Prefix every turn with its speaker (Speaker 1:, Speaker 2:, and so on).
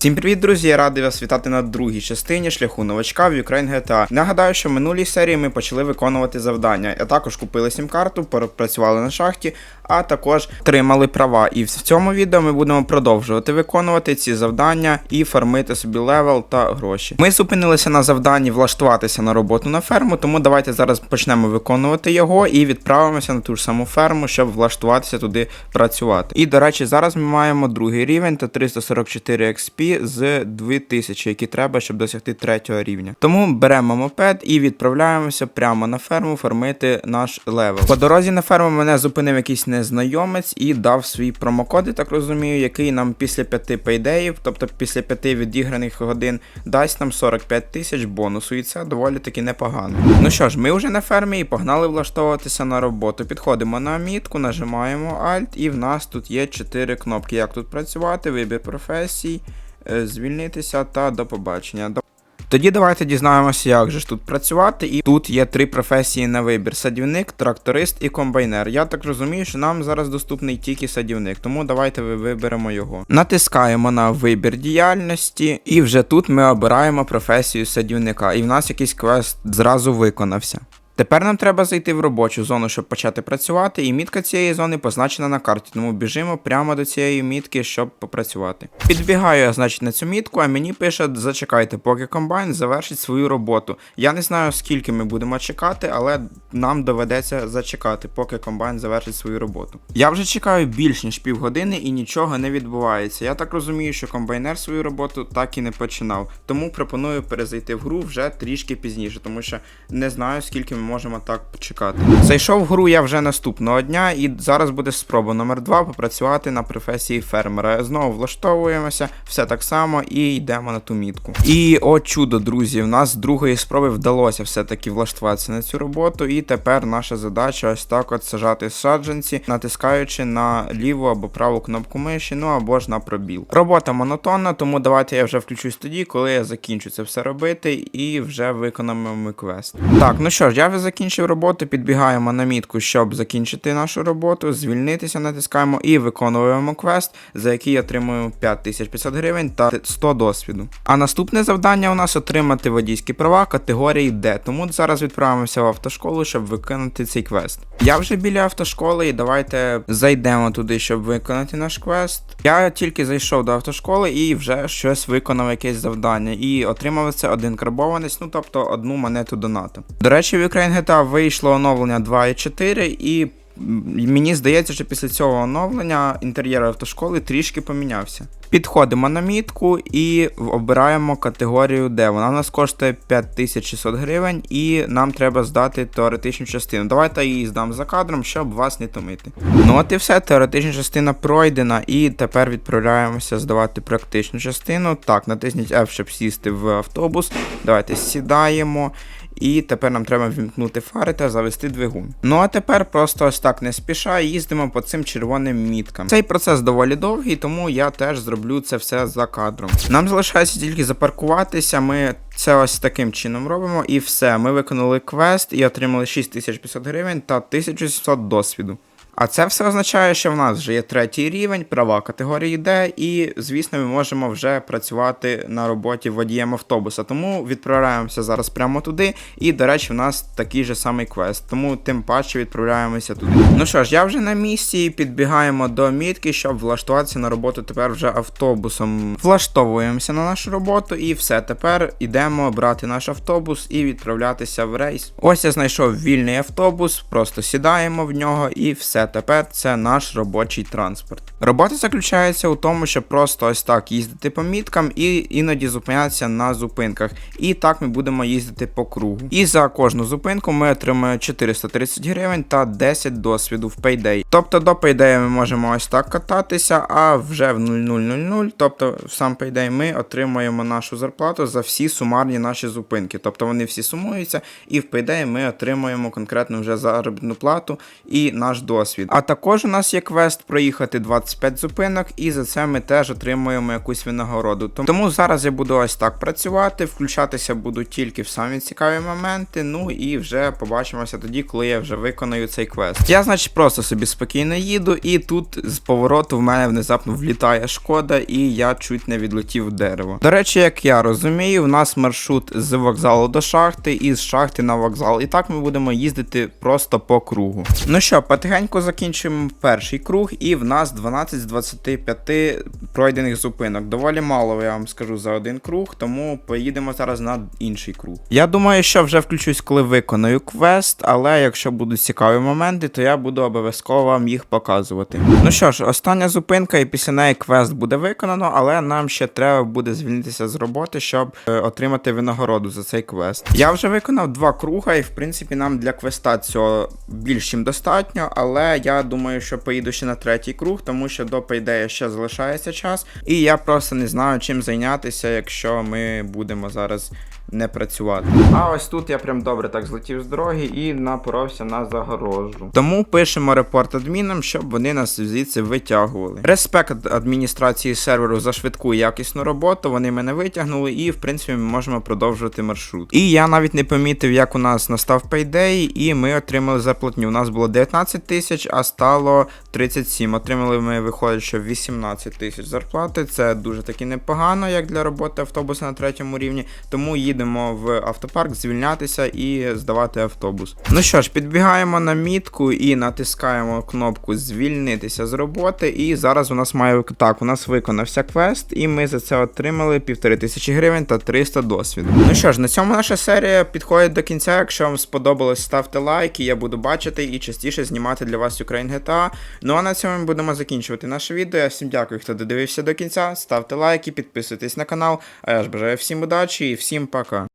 Speaker 1: Всім привіт, друзі! Я радий вас вітати на другій частині шляху новачка в Ukraine GTA. Нагадаю, що в минулій серії ми почали виконувати завдання, а також купили сім-карту, працювали на шахті, а також отримали права. І в цьому відео ми будемо продовжувати виконувати ці завдання і фармити собі левел та гроші. Ми зупинилися на завданні влаштуватися на роботу на ферму, тому давайте зараз почнемо виконувати його і відправимося на ту ж саму ферму, щоб влаштуватися туди працювати. І до речі, зараз ми маємо другий рівень та 344 XP з 2000, які треба, щоб досягти третього рівня. Тому беремо мопед і відправляємося прямо на ферму фармити наш левел. По дорозі на ферму мене зупинив якийсь незнайомець і дав свій промокод, я так розумію, який нам після п'яти пейдеїв, тобто після п'яти відіграних годин, дасть нам 45 тисяч бонусу, і це доволі таки непогано. Ну що ж, ми вже на фермі і погнали влаштовуватися на роботу. Підходимо на мітку, нажимаємо Alt, і в нас тут є 4 кнопки. Як тут працювати, вибір професій, звільнитися та до побачення. Тоді давайте дізнаємося, як же ж тут працювати. І тут є три професії на вибір: садівник, тракторист і комбайнер. Я так розумію, що нам зараз доступний тільки садівник, тому давайте ви виберемо його. Натискаємо на вибір діяльності, і вже тут ми обираємо професію садівника. І в нас якийсь квест зразу виконався. Тепер нам треба зайти в робочу зону, щоб почати працювати, і мітка цієї зони позначена на карті, тому біжимо прямо до цієї мітки, щоб попрацювати. Підбігаю я, значить, на цю мітку, а мені пише: зачекайте, поки комбайн завершить свою роботу. Я не знаю, скільки ми будемо чекати, але нам доведеться зачекати, поки комбайн завершить свою роботу. Я вже чекаю більш ніж півгодини і нічого не відбувається. Я так розумію, що комбайнер свою роботу так і не починав. Тому пропоную перезайти в гру вже трішки пізніше, тому що не знаю, скільки ми можемо так почекати. Зайшов в гру я вже наступного дня, і зараз буде спроба номер 2 попрацювати на професії фермера. Знову влаштовуємося, все так само, і йдемо на ту мітку. І о чудо, друзі, в нас з другої спроби вдалося все-таки влаштуватися на цю роботу. І тепер наша задача ось так от сажати саджанці, натискаючи на ліву або праву кнопку миші, ну або ж на пробіл. Робота монотонна, тому давайте я вже включусь тоді, коли я закінчу це все робити, і вже виконаємо ми квест. Так, ну що ж, я вже закінчив роботу, підбігаємо на мітку, щоб закінчити нашу роботу, звільнитися, натискаємо і виконуємо квест, за який отримуємо 5500 гривень та 100 досвіду. А наступне завдання у нас отримати водійські права категорії D, тому зараз відправимося в автошколу, щоб виконати цей квест. Я вже біля автошколи, і давайте зайдемо туди, щоб виконати наш квест. Я тільки зайшов до автошколи і вже щось виконав якесь завдання. І отримав це один карбованець, ну тобто одну монету доната. До речі, в Ukraine GTA вийшло оновлення 2.4 і. Мені здається, що після цього оновлення інтер'єр автошколи трішки помінявся. Підходимо на мітку і обираємо категорію D. Вона у нас коштує 5600 гривень, і нам треба здати теоретичну частину. Давайте її здам за кадром, щоб вас не томити. Ну от і все, теоретична частина пройдена, і тепер відправляємося здавати практичну частину. Так, натисніть F, щоб сісти в автобус. Давайте сідаємо. І тепер нам треба вімкнути фари та завести двигун. Ну а тепер просто ось так не спіша їздимо по цим червоним міткам. Цей процес доволі довгий, тому я теж зроблю це все за кадром. Нам залишається тільки запаркуватися. Ми це ось таким чином робимо, і все. Ми виконали квест і отримали 6500 гривень та 1700 досвіду. А це все означає, що в нас вже є третій рівень, права категорії D, і, звісно, ми можемо вже працювати на роботі водієм автобуса. Тому відправляємося зараз прямо туди. І, до речі, в нас такий же самий квест, тому тим паче відправляємося туди. Ну що ж, я вже на місці, підбігаємо до мітки, щоб влаштуватися на роботу тепер вже автобусом. Влаштовуємося на нашу роботу, і все. Тепер йдемо брати наш автобус і відправлятися в рейс. Ось я знайшов вільний автобус, просто сідаємо в нього і все. Тепер це наш робочий транспорт. Робота заключається у тому, щоб просто ось так їздити по міткам і іноді зупинятися на зупинках. І так ми будемо їздити по кругу. І за кожну зупинку ми отримуємо 430 гривень та 10 досвіду в Payday. Тобто до Payday ми можемо ось так кататися, а вже в 0000, тобто в сам Payday ми отримуємо нашу зарплату за всі сумарні наші зупинки. Тобто вони всі сумуються, і в Payday ми отримуємо конкретно вже заробітну плату і наш досвід. Досвід. А також у нас є квест проїхати 25 зупинок, і за це ми теж отримуємо якусь винагороду. Тому зараз я буду ось так працювати, включатися буду тільки в самі цікаві моменти. Ну і вже побачимося тоді, коли я вже виконаю цей квест. Я, значить, просто собі спокійно їду, і тут з повороту в мене внезапно влітає шкода, і я чуть не відлетів в дерево. До речі, як я розумію, в нас маршрут з вокзалу до шахти і з шахти на вокзал. І так ми будемо їздити просто по кругу. Ну що, потихеньку закінчуємо перший круг, і в нас 12 з 25 пройдених зупинок. Доволі мало, я вам скажу, за один круг, тому поїдемо зараз на інший круг. Я думаю, що вже включусь, коли виконую квест, але якщо будуть цікаві моменти, то я буду обов'язково вам їх показувати. Ну що ж, остання зупинка, і після неї квест буде виконано, але нам ще треба буде звільнитися з роботи, щоб е, отримати винагороду за цей квест. Я вже виконав два круга, і в принципі нам для квеста цього більш чим достатньо, але я думаю, що поїду ще на третій круг, тому що до пейдея ще залишається час, і я просто не знаю, чим зайнятися, якщо ми будемо зараз не працювати. А ось тут я прям добре так злетів з дороги і напоровся на загорожу. Тому пишемо репорт адмінам, щоб вони нас звідси витягували. Респект адміністрації серверу за швидку і якісну роботу. Вони мене витягнули, і в принципі ми можемо продовжувати маршрут. І я навіть не помітив, як у нас настав пейдей, і ми отримали зарплатню. У нас було 19 тисяч, а стало 37. Отримали ми, виходить, що 18 тисяч зарплати. Це дуже таки непогано, як для роботи автобуса на третьому рівні. Тому їдемо в автопарк звільнятися і здавати автобус. Ну що ж, підбігаємо на мітку і натискаємо кнопку звільнитися з роботи. І зараз у нас має так, у нас виконався квест, і ми за це отримали півтори тисячі гривень та 300 досвіду. Ну що ж, на цьому наша серія підходить до кінця. Якщо вам сподобалось, ставте лайки, я буду бачити і частіше знімати для вас Ukraine GTA. Ну а на цьому ми будемо закінчувати наше відео. Я всім дякую, хто додивився до кінця. Ставте лайки, підписуйтесь на канал. А я ж бажаю всім удачі і всім пока.